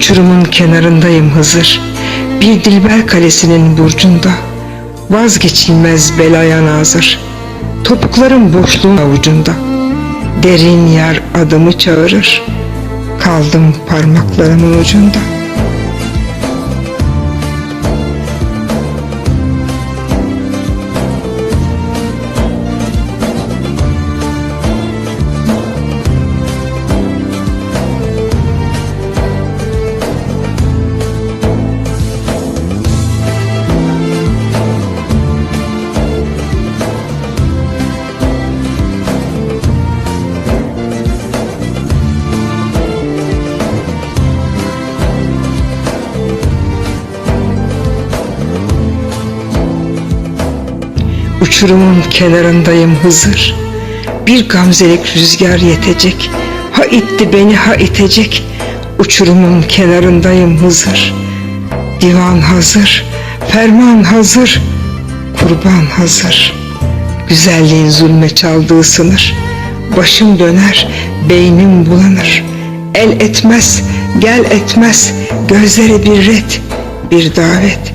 Uçurumun kenarındayım Hızır. Bir dilber kalesinin burcunda. Vazgeçilmez belaya nazır. Topuklarım boşluğun avucunda. Derin yer adımı çağırır. Kaldım parmaklarımın ucunda. Uçurumun kenarındayım Hızır. Bir gamzelik rüzgar yetecek. Ha itti beni ha itecek. Uçurumun kenarındayım Hızır. Divan hazır, ferman hazır, kurban hazır. Güzelliğin zulme çaldığı sınır. Başım döner, beynim bulanır. El etmez, gel etmez, gözleri bir ret, bir davet.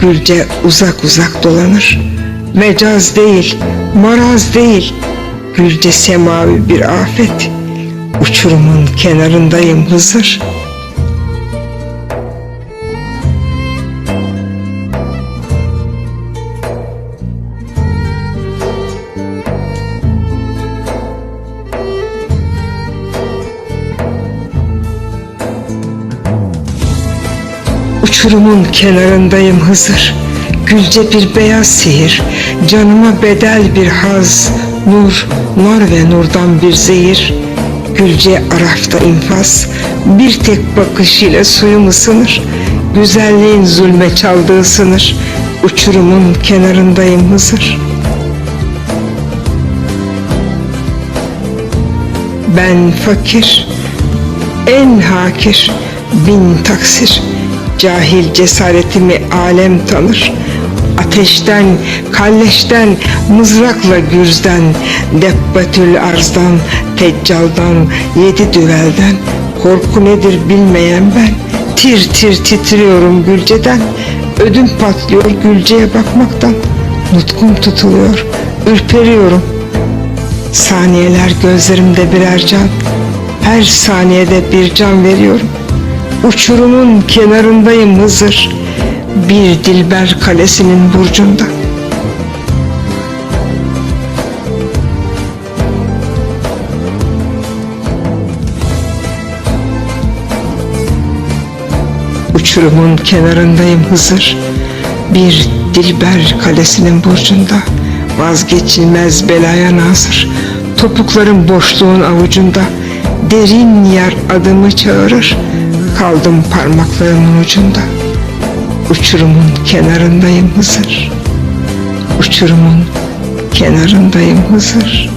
Gülce uzak uzak dolanır. Mecaz değil, maraz değil, gülce semavi bir afet. Uçurumun kenarındayım Hızır. Uçurumun kenarındayım Hızır. Gülce bir beyaz sihir, canıma bedel bir haz, nur, nar ve nurdan bir zehir. Gülce arafta infaz, bir tek bakışıyla suyum ısınır. Güzelliğin zulme çaldığı sınır, uçurumun kenarındayım Hızır. Ben fakir, en hakir, bin taksir, cahil cesaretimi alem tanır. Ateşten, kalleşten, mızrakla gürzden, debbetül arzdan, teccaldan, yedi düvelden, korku nedir bilmeyen ben, tir tir titriyorum gülceden, ödüm patlıyor gülceye bakmaktan, nutkum tutuluyor, ürperiyorum. Saniyeler gözlerimde birer can, her saniyede bir can veriyorum. Uçurumun kenarındayım Hızır, bir dilber kalesinin burcunda. Uçurumun kenarındayım Hızır, bir dilber kalesinin burcunda. Vazgeçilmez belaya nazır, topuklarım boşluğun avucunda. Derin yer adımı çağırır, kaldım parmaklarımın ucunda. Uçurumun kenarındayım Hızır. Uçurumun kenarındayım Hızır.